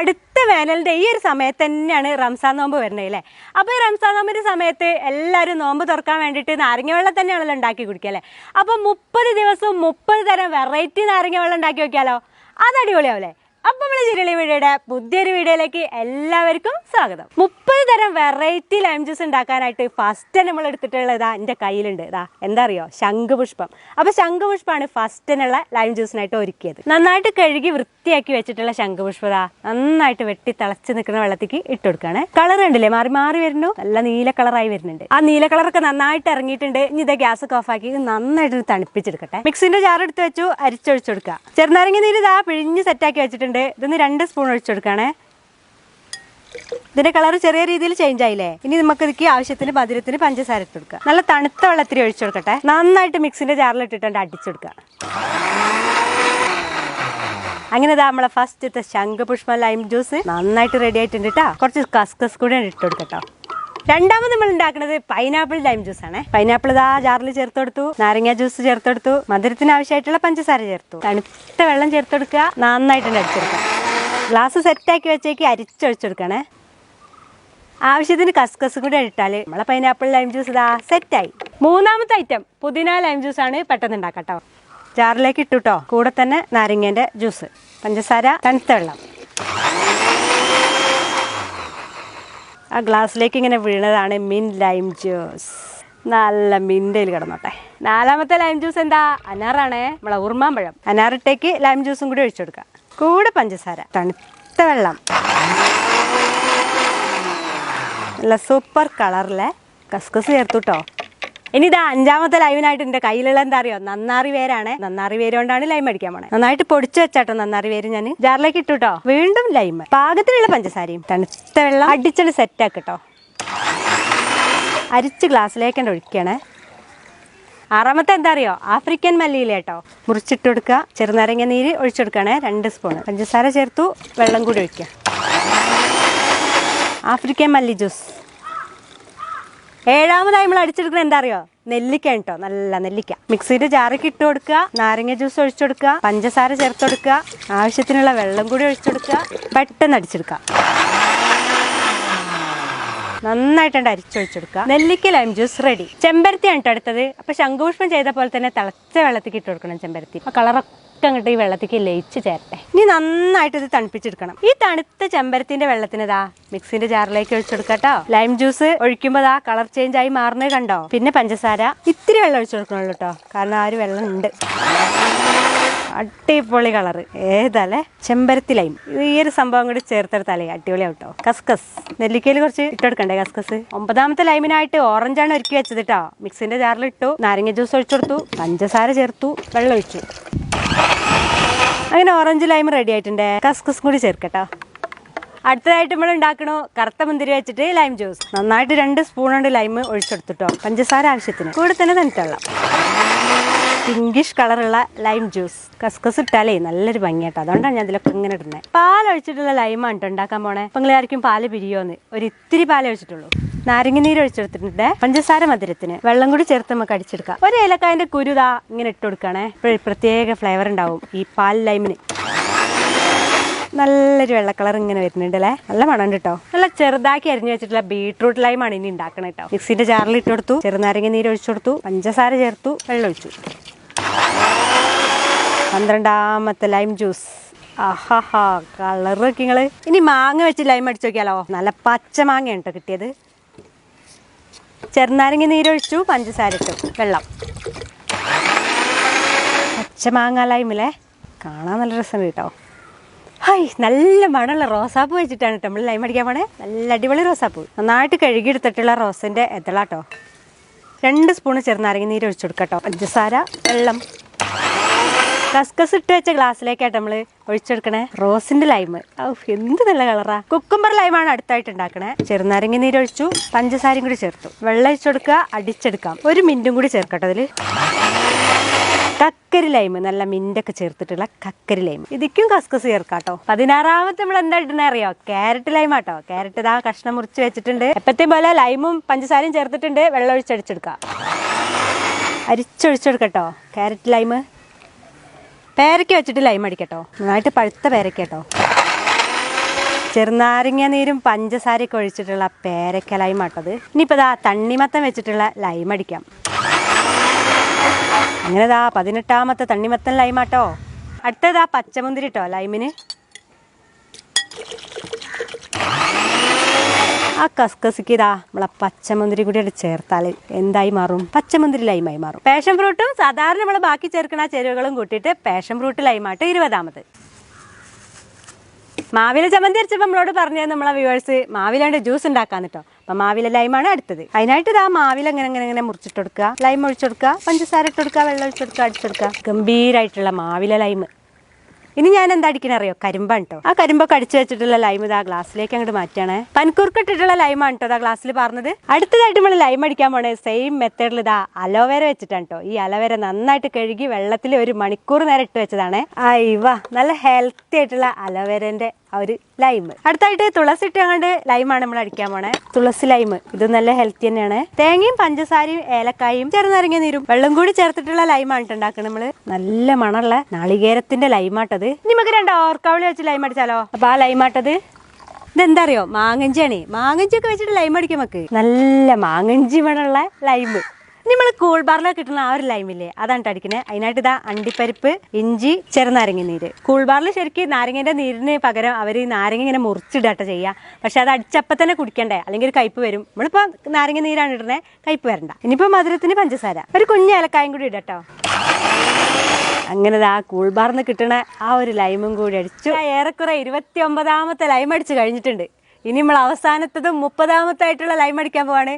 അടുത്ത വേനലിന്റെ ഈ ഒരു സമയത്ത് തന്നെയാണ് റംസാൻ നോമ്പ് വരുന്നത് അല്ലേ? അപ്പോൾ ഈ റംസാൻ നോമ്പിന്റെ സമയത്ത് എല്ലാവരും നോമ്പ് തുറക്കാൻ വേണ്ടിയിട്ട് നാരങ്ങ വെള്ളം തന്നെയാണല്ലോ ഉണ്ടാക്കി കുടിക്കുക അല്ലേ? അപ്പോൾ മുപ്പത് ദിവസവും മുപ്പത് തരം വെറൈറ്റി നാരങ്ങ വെള്ളം ഉണ്ടാക്കി വയ്ക്കാമല്ലോ അത് അടിപൊളിയാവില്ലേ അപ്പോൾ നമ്മൾ ചിരളി വീഡിയോയുടെ പുതിയൊരു വീഡിയോയിലേക്ക് എല്ലാവർക്കും സ്വാഗതം. മുപ്പത് തരം വെറൈറ്റി ലൈം ജ്യൂസ് ഉണ്ടാക്കാനായിട്ട് ഫസ്റ്റ് നമ്മൾ എടുത്തിട്ടുള്ള ഇതാ എന്റെ കയ്യിലുണ്ട്. ഇതാ എന്താ അറിയോ ശംഖുപുഷ്പം. അപ്പൊ ശംഖുപുഷ്പമാണ് ഫസ്റ്റിനുള്ള ലൈം ജ്യൂസിനായിട്ട് ഒരുക്കിയത്. നന്നായിട്ട് കഴുകി വൃത്തിയാക്കി വെച്ചിട്ടുള്ള ശംഖുപുഷ്പം ഇതാ നന്നായിട്ട് വെട്ടി തിളച്ച് നിൽക്കുന്ന വെള്ളത്തേക്ക് ഇട്ട് കൊടുക്കുകയാണ് കളർ കണ്ടില്ലേ? മാറി മാറി വരുന്നു. നല്ല നീല കളറായി വരുന്നുണ്ട്. ആ നീല കളറൊക്കെ നന്നായിട്ട് ഇറങ്ങിയിട്ടുണ്ട്. ഇനി ഇതേ ഗ്യാസ് ഒക്കെ ഓഫാക്കി ആക്കി നന്നായിട്ട് തണുപ്പിച്ചെടുക്കട്ടെ. മിക്സിന്റെ ജാർ എടുത്ത് വെച്ചു അരിച്ചൊഴിച്ചു കൊടുക്കുക. ചെറുനാരങ്ങ നീര് ഇതാ പിഴിഞ്ഞ് സെറ്റാക്കി വെച്ചിട്ടുണ്ട്. ഇതൊന്ന് രണ്ട് സ്പൂൺ ഒഴിച്ചു കൊടുക്കണേ ഇതിന്റെ കളർ ചെറിയ രീതിയിൽ ചേഞ്ച് ആയില്ലേ? ഇനി നമുക്ക് ഇതിക്ക് ആവശ്യത്തിന് മധുരത്തിന് പഞ്ചസാര ഇട്ട് നല്ല തണുത്ത വെള്ളത്തിൽ ഒഴിച്ചു കൊടുക്കട്ടെ. നന്നായിട്ട് മിക്സിന്റെ ജാറിൽ ഇട്ടിട്ടുണ്ട് അടിച്ചെടുക്കുക അങ്ങനെ ഇതാ നമ്മളെ ഫസ്റ്റത്തെ ശംഖപുഷ്പ ലൈം ജ്യൂസ് നന്നായിട്ട് റെഡി ആയിട്ടുണ്ട് കേട്ടോ കുറച്ച് കസ്കസ് കൂടെ ഇട്ട് കൊടുക്കട്ടോ. രണ്ടാമത് നമ്മൾ ഉണ്ടാക്കുന്നത് പൈനാപ്പിൾ ലൈം ജ്യൂസ് ആണ്. പൈനാപ്പിൾ ഇതാ ജാറിൽ ചേർത്ത് കൊടുത്തു നാരങ്ങ ജ്യൂസ് ചേർത്ത് കൊടുത്തു മധുരത്തിന് ആവശ്യമായിട്ടുള്ള പഞ്ചസാര ചേർത്തു. തണുത്ത വെള്ളം ചേർത്ത് കൊടുക്കുക നന്നായിട്ടുണ്ട് അടിച്ചെടുക്കുക. ഗ്ലാസ് സെറ്റാക്കി വെച്ചേക്ക് അരിച്ചൊഴിച്ചെടുക്കണേ ആവശ്യത്തിന് കസ്കസ് കൂടി ഇട്ടാൽ നമ്മളെ പൈനാപ്പിൾ ലൈം ജ്യൂസ് ഇതാ സെറ്റായി മൂന്നാമത്തെ ഐറ്റം പുതിന ലൈം ജ്യൂസ് ആണ് പെട്ടെന്ന് ഉണ്ടാക്കട്ടോ ജാറിലേക്ക് ഇട്ടു കൂടെ തന്നെ നാരങ്ങേന്റെ ജ്യൂസ് പഞ്ചസാര തണുത്ത വെള്ളം. ആ ഗ്ലാസ്സിലേക്ക് ഇങ്ങനെ വീണതാണ് മിൻ ലൈം ജ്യൂസ്. നല്ല മിന്റയിൽ കിടന്നോട്ടെ. നാലാമത്തെ ലൈം ജ്യൂസ് എന്താ? അനാറാണേ. നമ്മളെ ഉറുമാമ്പഴം. അനാറിട്ടേക്ക് ലൈം ജ്യൂസും കൂടി ഒഴിച്ചു കൊടുക്കുക കൂടെ പഞ്ചസാര. തണുത്ത വെള്ളം. നല്ല സൂപ്പർ കളറിലെ കസ്കസ് ചേർത്തു കേട്ടോ ഇനി ഇതാ അഞ്ചാമത്തെ ലൈവിനായിട്ട് എന്റെ കയ്യിലുള്ള എന്താ അറിയോ നന്നാറി വേരാണ്. നന്നാറി വേര് കൊണ്ടാണ് ലൈം അടിക്കാൻ പോണേ. നന്നായിട്ട് പൊടിച്ചു വെച്ചാട്ടോ നന്നാറി വേര് ഞാൻ ജാറിലേക്ക് ഇട്ടുട്ടോ. വീണ്ടും ലൈം പാകത്തിനുള്ള പഞ്ചസാരയും തണുത്ത വെള്ളം അടിച്ചത് സെറ്റ് ആക്കിട്ടോ അരിച്ച് ഗ്ലാസ്സിലേക്ക് ഒഴിക്കണേ. ആറാമത്തെ എന്താ അറിയോ ആഫ്രിക്കൻ മല്ലിയില കേട്ടോ മുറിച്ചിട്ട് കൊടുക്കുക. ചെറുനാരങ്ങ നീര് ഒഴിച്ചെടുക്കണേ രണ്ട് സ്പൂൺ പഞ്ചസാര ചേർത്തു. വെള്ളം കൂടി ഒഴിക്കുക. ആഫ്രിക്കൻ മല്ലി ജ്യൂസ്. ഏഴാമതായി നമ്മൾ അടിച്ചെടുക്കുന്നത് എന്താ അറിയോ? നെല്ലിക്ക കേട്ടോ നല്ല നെല്ലിക്ക. മിക്സിയുടെ ജാറിക്ക് ഇട്ട് കൊടുക്കുക. നാരങ്ങ ജ്യൂസ് ഒഴിച്ചു കൊടുക്കുക. പഞ്ചസാര ചേർത്ത് കൊടുക്കുക. ആവശ്യത്തിനുള്ള വെള്ളം കൂടി ഒഴിച്ചു കൊടുക്കുക. പെട്ടെന്ന് അടിച്ചെടുക്കുക. നന്നായിട്ടുണ്ട് അരിച്ചൊഴിച്ചെടുക്കുക. നെല്ലിക്ക ലൈം ജ്യൂസ് റെഡി ചെമ്പരത്തിയാണ് ആണ് അടുത്തത് അപ്പൊ ശംഖുപുഷ്പം ചെയ്ത പോലെ തന്നെ തിളച്ച വെള്ളത്തിൽ ഇട്ട് കൊടുക്കണം ചെമ്പരത്തി. ആ കളറൊക്കെ അങ്ങോട്ട് ഈ വെള്ളത്തേക്ക് ലയിച്ച് ചേരട്ടെ. ഇനി നന്നായിട്ട് ഇത് തണുപ്പിച്ചെടുക്കണം. ഈ തണുത്ത ചെമ്പരത്തിന്റെ വെള്ളത്തിന് ഇതാ മിക്സിന്റെ ജാറിലേക്ക് ഒഴിച്ചെടുക്കട്ടോ ലൈം ജ്യൂസ് ഒഴിക്കുമ്പോൾ ആ കളർ ചേഞ്ച് ആയി മാറുന്നത് കണ്ടോ? പിന്നെ പഞ്ചസാര. ഇത്തിരി വെള്ളം ഒഴിച്ചു കൊടുക്കണുള്ളൂ കേട്ടോ കാരണം ആ ഒരു വെള്ളം ഉണ്ട് അടിപൊളി കളർ. ഏതല്ലേ? ചെമ്പരത്തി ലൈം ഈ ഒരു സംഭവം കൂടി ചേർത്തെടുത്താലേ അടിപൊളിയാവും കേട്ടോ കസ്കസ്. നെല്ലിക്കയിൽ കുറച്ച് ഇട്ടെടുക്കണ്ടേ കസ്കസ്? ഒമ്പതാമത്തെ ലൈമിനായിട്ട് ഓറഞ്ചാണ് ഒരുക്കി വെച്ചത് കേട്ടോ മിക്സിന്റെ ജാറിൽ ഇട്ടു. നാരങ്ങ ജ്യൂസ് ഒഴിച്ചു കൊടുത്തു. പഞ്ചസാര ചേർത്തു. വെള്ളം ഒഴിച്ചു. അങ്ങനെ ഓറഞ്ച് ലൈം റെഡി ആയിട്ടുണ്ട്. കസ്കസ് കൂടി ചേർക്കട്ടോ. അടുത്തതായിട്ട് നമ്മൾ ഉണ്ടാക്കണോ കറുത്ത മുന്തിരി വെച്ചിട്ട് ലൈം ജ്യൂസ് നന്നായിട്ട് രണ്ട് സ്പൂൺ കൊണ്ട് ലൈം ഒഴിച്ചെടുത്തിട്ടോ പഞ്ചസാര ആവശ്യത്തിന്. കൂടെ തന്നെ തനിട്ടുള്ള പിങ്കിഷ് കളറുള്ള ലൈം ജ്യൂസ് കസ്കസ് ഇട്ടാലേ നല്ലൊരു ഭംഗിയാട്ടോ. അതുകൊണ്ടാണ് ഞാൻ ഇതിലൊക്കെ ഇങ്ങനെ ഇടുന്നത് പാൽ ഒഴിച്ചിട്ടുള്ള ലൈമാണ് കേട്ടോ ഉണ്ടാക്കാൻ പോണേ. അപ്പം നിങ്ങളായിരിക്കും പാൽ പിരിയോന്ന്. ഒരു ഇത്തിരി പാലൊഴിച്ചിട്ടുള്ളൂ നാരങ്ങ നീര് ഒഴിച്ചെടുത്തിട്ടുണ്ട്. പഞ്ചസാര മധുരത്തിന്. വെള്ളം കൂടി ചേർത്ത് നമുക്ക് അടിച്ചെടുക്കാം. ഒരു ഏലക്കായന്റെ കുരുതാ ഇങ്ങനെ ഇട്ട് കൊടുക്കണേ. ഇപ്പോഴും പ്രത്യേക ഫ്ലേവർ ഉണ്ടാവും ഈ പാൽ ലൈമിന് നല്ലൊരു വെള്ള കളർ ഇങ്ങനെ വരുന്നുണ്ട് അല്ലേ? നല്ല മണം കേട്ടോ നല്ല ചെറുതാക്കി അരിഞ്ഞു വെച്ചിട്ടുള്ള ബീട്രൂട്ട് ലൈമാണ് ഇനി ഉണ്ടാക്കണം കേട്ടോ മിക്സിന്റെ ജാറിൽ ഇട്ട് കൊടുത്തു. ചെറുനാരങ്ങ നീര് ഒഴിച്ചു കൊടുത്തു. പഞ്ചസാര ചേർത്തു. വെള്ളം ഒഴിച്ചു. പന്ത്രണ്ടാമത്തെ ലൈം ജ്യൂസ് ആഹാഹാ കളർ വെക്കിങ്ങൾ ഇനി മാങ്ങ വെച്ച് ലൈം അടിച്ചു നോക്കിയാലോ? നല്ല പച്ച മാങ്ങ കേട്ടോ കിട്ടിയത്. ചെറുനാരങ്ങ നീരൊഴിച്ചു പഞ്ചസാര ഇട്ടു. വെള്ളം. പച്ച മാങ്ങ ലൈമില്ലേ കാണാൻ നല്ല രസമുണ്ട് കേട്ടോ ഹായ് നല്ല മണമുള്ള റോസാപ്പൂ വെച്ചിട്ടാണ് കേട്ടോ നമ്മൾ ലൈം അടിക്കാൻ പോണേ. നല്ല അടിപൊളി റോസാപ്പൂ. നന്നായിട്ട് കഴുകിയെടുത്തിട്ടുള്ള റോസിന്റെ എതളാട്ടോ രണ്ട് സ്പൂണ് ചെറുനാരങ്ങ നീര് ഒഴിച്ചു കൊടുക്കട്ടോ പഞ്ചസാര വെള്ളം. കസ്കസ് ഇട്ട് വെച്ച ഗ്ലാസ്സിലേക്കായിട്ട് നമ്മൾ ഒഴിച്ചെടുക്കണേ. റോസിന്റെ ലൈമ് എന്ത് നല്ല കളറാ കുക്കുംബർ ലൈമാണ് അടുത്തായിട്ട് ഉണ്ടാക്കണേ. ചെറുനാരങ്ങ നീര് ഒഴിച്ചു പഞ്ചസാരയും കൂടി ചേർത്തു. വെള്ളം ഒഴിച്ചെടുക്കുക അടിച്ചെടുക്കാം. ഒരു മിന്റും കൂടി ചേർക്കട്ടെ അതിൽ. കക്കരി ലൈമ് നല്ല മിന്റൊക്കെ ചേർത്തിട്ടുള്ള കക്കരി ലൈമ് ഇതിക്കും കസ്കസ് ചേർക്കാട്ടോ. പതിനാറാമത്തെ നമ്മൾ എന്താ ഇടുന്ന അറിയോ? ക്യാരറ്റ് ലൈം ആട്ടോ. ക്യാരറ്റ് ഇതാ കഷ്ണം മുറിച്ച് വെച്ചിട്ടുണ്ട്. എപ്പത്തേം പോലെ ലൈമും പഞ്ചസാരയും ചേർത്തിട്ടുണ്ട്. വെള്ളം ഒഴിച്ചടിച്ചെടുക്കാം. അരിച്ചൊഴിച്ചെടുക്കട്ടോ. ക്യാരറ്റ് ലൈം പേരയ്ക്ക വെച്ചിട്ട് ലൈം അടിക്കട്ടോ. നന്നായിട്ട് പഴുത്ത പേരയ്ക്ക കേട്ടോ ചെറുനാരങ്ങ നീരും പഞ്ചസാരയൊക്കെ ഒഴിച്ചിട്ടുള്ള പേരയ്ക്ക ലൈം ആട്ടത് ഇനിയിപ്പോൾ ഇതാ തണ്ണിമത്തം വെച്ചിട്ടുള്ള ലൈം അടിക്കാം. അങ്ങനെ ദാ പതിനെട്ടാമത്തെ തണ്ണിമത്തൻ ലൈമാട്ടോ അടുത്തതാ പച്ചമുന്തിരി കേട്ടോ ലൈമിന് ആ കസ്കസിക്ക് ഇതാ നമ്മളെ പച്ചമുന്തിരി കൂടി ചേർത്താൽ എന്തായി മാറും? പച്ചമുന്തിരി ലൈമായി മാറും പാഷൻ ഫ്രൂട്ടും സാധാരണ നമ്മൾ ബാക്കി ചേർക്കുന്ന ചേരുവകളും കൂട്ടിയിട്ട് പാഷൻ ഫ്രൂട്ട് ലൈമാട്ട് ഇരുപതാമത്. മാവില ചമ്മന്തി അരച്ചപ്പോൾ നമ്മളോട് പറഞ്ഞത് നമ്മളെ വ്യൂവേഴ്സ് മാവിലാണ്ട് ജ്യൂസ് ഉണ്ടാക്കാൻ കേട്ടോ അപ്പം മാവില ലൈമാണ് അടുത്തത്. അതിനായിട്ട് ഇതാ മാവില ഇങ്ങനെ ഇങ്ങനെ ഇങ്ങനെ മുറിച്ചിട്ട് കൊടുക്കുക. ലൈം ഒഴിച്ചു കൊടുക്കുക. പഞ്ചസാര ഇട്ട് കൊടുക്കുക. വെള്ളം ഒഴിച്ചു കൊടുക്കുക. അടിച്ചെടുക്കുക ഗംഭീരായിട്ടുള്ള മാവില ലൈം ഇനി ഞാൻ എന്താ അടിക്കണ അറിയോ? കരിമ്പാണ് കേട്ടോ ആ കരിമ്പൊക്കെ അടിച്ചു വെച്ചിട്ടുള്ള ലൈം ഇതാ ഗ്ലാസ്സിലേക്ക് അങ്ങോട്ട് മാറ്റണേ പനിക്കൂർക്ക് ഇട്ടിട്ടുള്ള ലൈമാണ് കേട്ടോ ഇതാ ഗ്ലാസ്സിൽ പറഞ്ഞത് അടുത്തതായിട്ട് നമ്മൾ ലൈം അടിക്കാൻ പോണേ സെയിം മെത്തേഡിൽ ഇതാ അലോവേര വെച്ചിട്ടാണ് ഈ അലോവേര നന്നായിട്ട് കഴുകി വെള്ളത്തിൽ ഒരു മണിക്കൂർ നേരം ഇട്ട് വെച്ചതാണ്. ഇവ നല്ല ഹെൽത്തി ആയിട്ടുള്ള അലോവേരന്റെ ആ ഒരു ലൈമ് അടുത്തായിട്ട് തുളസി ഇട്ടങ്ങാണ്ട് ലൈമാണ് നമ്മൾ അടിക്കാൻ പോണേ. തുളസി ലൈമ് ഇത് നല്ല ഹെൽത്തി തന്നെയാണ്. തേങ്ങയും പഞ്ചസാരയും ഏലക്കായും ചെറുനാരങ്ങ നീരും വെള്ളം കൂടി ചേർത്തിട്ടുള്ള ലൈമാണ് ഉണ്ടാക്കുന്നത് നമ്മൾ. നല്ല മണമുള്ള നാളികേരത്തിന്റെ ലൈമാട്ടത്. നമുക്ക് രണ്ട് ഓർക്കാവളി വെച്ച് ലൈം അടിച്ചാലോ? അപ്പൊ ആ ലൈമാട്ടത് ഇതെന്താ അറിയോ മാങ്ങഞ്ചിയാണ് മാങ്ങഞ്ചി ഒക്കെ വെച്ചിട്ട് ലൈം അടിക്കും നമുക്ക്. നല്ല മാങ്ങഞ്ചി മണമുള്ള ലൈം. നമ്മൾ കൂൾ ബാറിലൊക്കെ കിട്ടുന്ന ആ ഒരു ലൈമില്ലേ? അതാണ് അടിക്കുന്നത് അതിനായിട്ട് ഇതാ അണ്ടിപ്പരിപ്പ് ഇഞ്ചി ചെറുനാരങ്ങ നീര്. കൂൾ ബാറിൽ ശരിക്കും നാരങ്ങേന്റെ നീരിന് പകരം അവർ ഈ നാരങ്ങ ഇങ്ങനെ മുറിച്ചിടട്ട ചെയ്യുക പക്ഷെ അത് അടിച്ചപ്പം തന്നെ കുടിക്കണ്ടേ? അല്ലെങ്കിൽ ഒരു കയ്പ്പ് വരും. നമ്മളിപ്പോൾ നാരങ്ങ നീരാണ് ഇടുന്നത് കയ്പ്പ് വരണ്ട. ഇനിയിപ്പോൾ മധുരത്തിന് പഞ്ചസാര. ഒരു കുഞ്ഞ് ഏലക്കായും കൂടി ഇടട്ടോ. അങ്ങനെ ആ ബാറിൽ നിന്ന് കിട്ടണ ആ ഒരു ലൈമും കൂടി അടിച്ചു. ഏറെക്കുറെ ഇരുപത്തി ഒമ്പതാമത്തെ ലൈം അടിച്ച് കഴിഞ്ഞിട്ടുണ്ട്. ഇനി നമ്മൾ അവസാനത്തതും മുപ്പതാമത്തായിട്ടുള്ള ലൈം അടിക്കാൻ പോവാണ്.